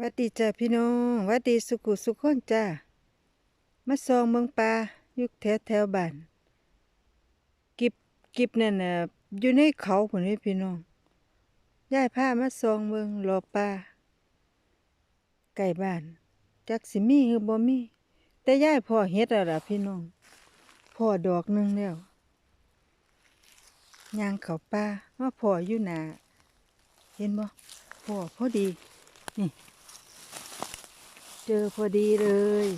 วัดดีจ้าพี่น้องวัดดีสุกุสุขคนจ้ามาซองเมืองปลายู่แถวแถวบ้านกิบกิบนั่นน่ะอยู่ในเขาพุ่นนี่พี่น้องย่ายพามาซองเมืองรอปลาใกล้บ้านจักสิมีหรือบ่มี แต่ย่ายพ่อเฮ็ดแล้วล่ะพี่น้องพ่อดอกหนึงแล้วย่างเขาป่ามาพ่ออยู่หนาเห็นบ่พ่อพอดีนี่ เจอพอดีเลย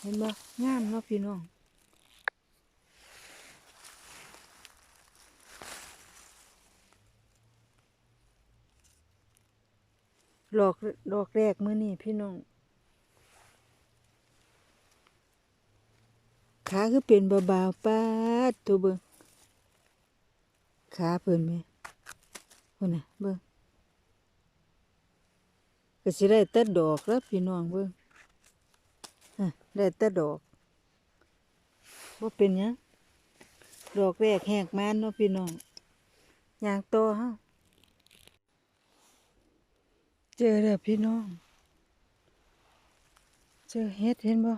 เห็นบ่งามเนาะพี่น้องดอกดอกแรกมื้อนี้พี่น้องขาคือเป็นเบาๆปาดตัวเบิ่งขาเพิ่นแม่พุ่นน่ะเบิ่ง ก็สิได้แต่ดอกแล้วพี่น้องเบิ่งได้แต่ดอกบ่าเป็นหยังดอกแรกแหกมานเนาะพี่น้องย่างโตอเฮาเจอแล้วพี่น้อง เจอเฮ็ดเห็นบ่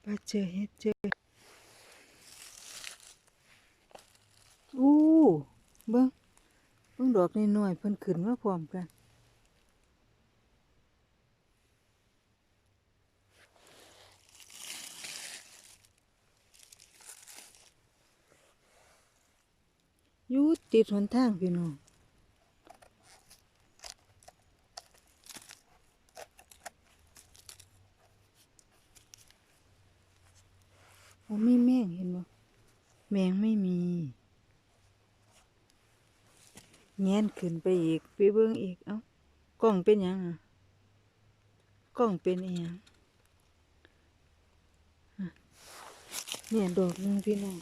ไปเจอเฮ็ดเจออู้ ดอกน้อยๆเพิ่นขึ้นมาพร้อมกันยู่ติดหนทางพี่น้องโอ้มีแมงเห็นบ่แมงไม่มี แงนขึ้นไปอีกไปเบิ่งอีก เอ้ากล้องเป็นยังอะกล้องเป็นอีหยังอะเนี่ยดอกนึงพี่น้อง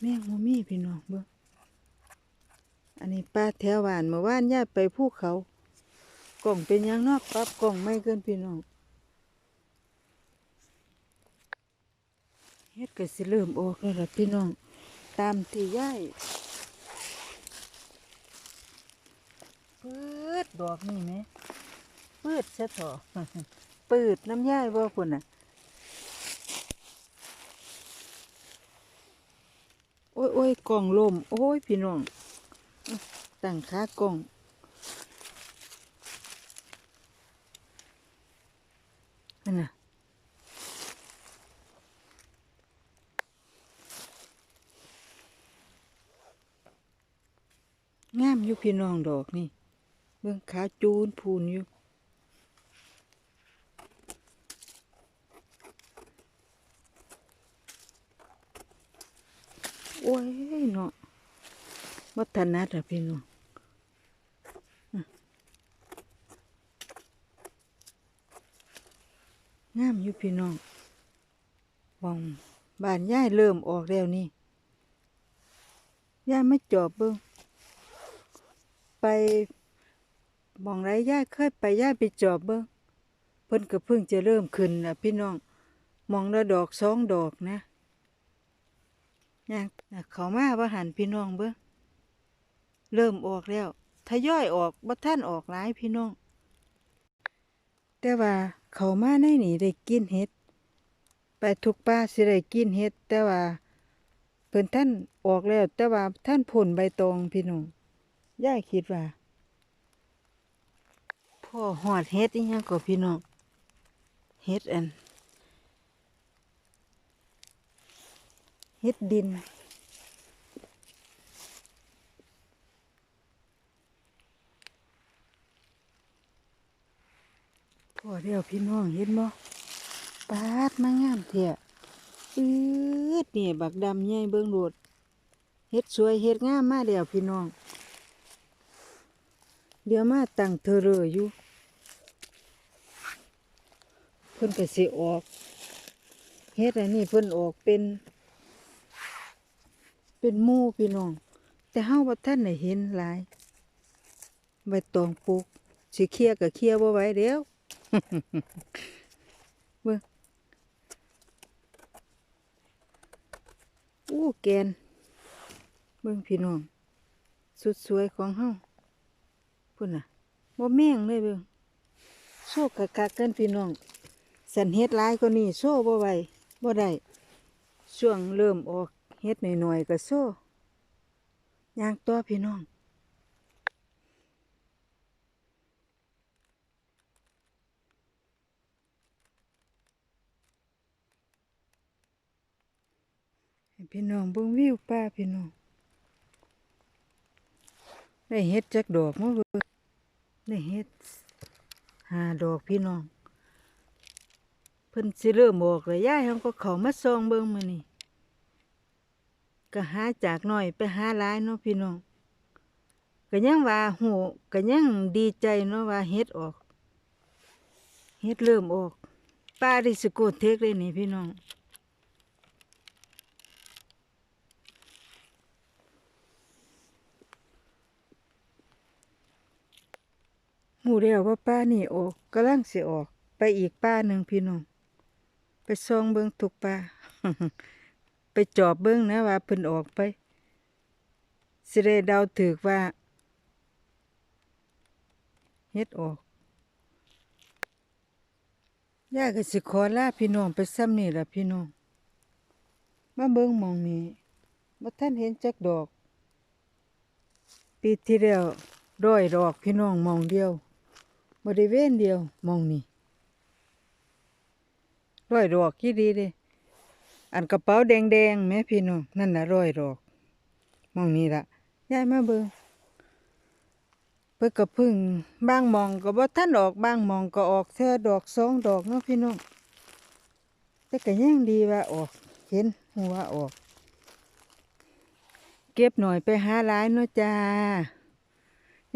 แม่งบ่มีพี่น้องเบิ่งอันนี้ป้าแถวบ้านเมื่อวานย่าไปภูเขา กล่องเป็นยังนอกปรับกล่องไม่เกินพี่น้องเฮ็ดก็สิเริ่มออกแล้วล่ะพี่น้อง ตามที่ย่ายปิดดอกนี่ไหมปิดซะเถอปิดน้ำย่ายบ่พุ่นน่ะโอ้ยโอ้ยกล่องลมโอ้ยพี่น้องตั้งขากล่อง งามอยู่พี่น้องดอกนี่ เบิ่งขาจูนพูนอยู่โอ้ยเนาะวัฒนัดอะพี่น้องงามอยู่พี่น้องบองบ้านย่ายเริ่มออกแล้วนี่ย่ายไม่จอบเบิ้ง ไปมองไรย่ายเคยไปย่ายไปจอบเบิ้งเพิ่นก็เพิ่งจะเริ่มขึ้นนะพี่น้องมองละดอกสองดอกนะย่างน่ะเขามาว่าหันพี่น้องเบิ้งเริ่มออกแล้วทยอยออกบ่ท่านออกหลายพี่น้อง แต่ว่าเขามาในนี่ได้กินเห็ด ไปทุกป่าสิได้กินเห็ด แต่ว่าเพิ่นท่านออกแล้ว แต่ว่าท่านผลใบตองพี่น้อง ย่าคิดว่าพ่อหอดเห็ดอีหยังก็พี่น้องเห็ดอันเห็ดดินพ่อเดียวพี่น้องเห็นบ่ปาดมางามเถอะอืดนี่ยบักดำใหญ่เบิ่งโดดเฮ็ดสวยเฮ็ดงามมาเดียวพี่น้อง เดี๋ยวมาตั้งเธอเรออยู่เพิ่นก็สิออกเฮ็ดอันนี้เพิ่นออกเป็น เป็นหมู่พี่น้อง แต่เฮาบ่ทันได้เห็นหลายใบตองปลูกสิเคลียก็เคลียบ่ไหวเดี๋ยวเบิ่งอู้แกนเบิ่งพี่น้อง สุดสวยของเฮา พุ่นน่ะบ่แม่งเลยเบิ่งโซ่คักๆกันพี่น้อง สันเฮ็ดหลายกว่านี้โซ่บ่ไหวบ่ได้ช่วงเริ่มออกเฮ็ดหน่อยๆก็โซ่ย่างต่อพี่น้องให้พี่น้องเบิ่งวิวป่าพี่น้องได้เฮ็ดจักดอกมาเบิ่ง ได้เฮ็ดหาดอกพี่น้อง เพิ่นสิเริ่มออกแล้วยายเฮาก็เขามาส่องเบิ่งมื้อนี้ก็หาจากหน้อยไปหาหลายเนาะพี่น้องก็ยังว่าหูก็ยังดีใจเนาะว่าเฮ็ดออก เฮ็ดเริ่มออกป้าดิสโกเทกเลยนี่พี่น้อง เดียวว่าป้านี่ออกกำลังสิออก ไปอีกป้าหนึ่งพี่น้อง ไปซองเบิ้งทุกป้า ไปจอบเบิ้งนะว่าเพิ่นออกไปสิได้เดาถือว่าเฮ็ดออกย่าก็สิขอลาพี่น้องไปซ้ำนี่ล่ะพี่น้อง มาเบิ้งมองนี้บ่ท่านเห็นจักดอก ปีที่แล้วร้อยดอกพี่น้องมองเดียว บริเวณเดียวมองนี่ร้อยดอกกี่ดีเด้อันกระเป๋าแดงๆแม่พี่น้องนั่นนะร้อยดอก มองนี้ละยายมาเบิงเพิ่นก็พึ่งบางมองก็บ่ทันออกบางมองก็ออกเท่าดอกสองดอกเนาะพี่น้องแต่ก็ยังดีว่าออก เห็นหัวออก เก็บหน่อยไปหาหลายเนาะจ้า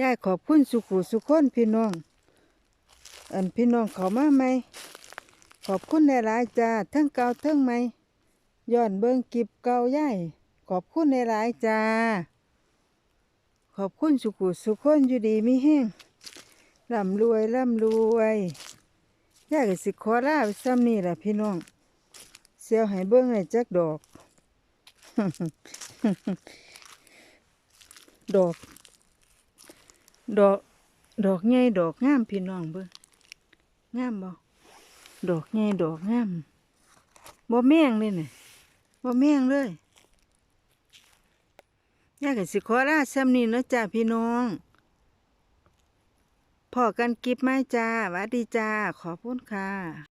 ยายขอบคุณสุขุสุขคนพี่น้อง อันพี่น้องเขามาไหม ขอบคุณหลายๆจ้าทั้งเก่าทั้งใหม่ย้อนเบิ่งกิบเก่ายายขอบคุณหลายๆจ้า ขอบคุณสุขุสุขคนอยู่ดีมีแห้งร่ำรวยร่ำรวยยากสิขอลาไปซ้ำนี่แหละพี่น้อง เสียวให้เบิ่งให้จักดอก ดอก ดอก ดอกใหญ่ดอกงามพี่น้องเบิ่ง งามบ่ดอกใหญ่ดอกงามบ่แม่งเลยเนี่ยบ่แม่งเลยอยากับสิขอลาซ้ำนี้เนาะจ้าพี่น้องพอกันกิบไม้จ้าวัดดีจ้า ขอบคุณค่ะ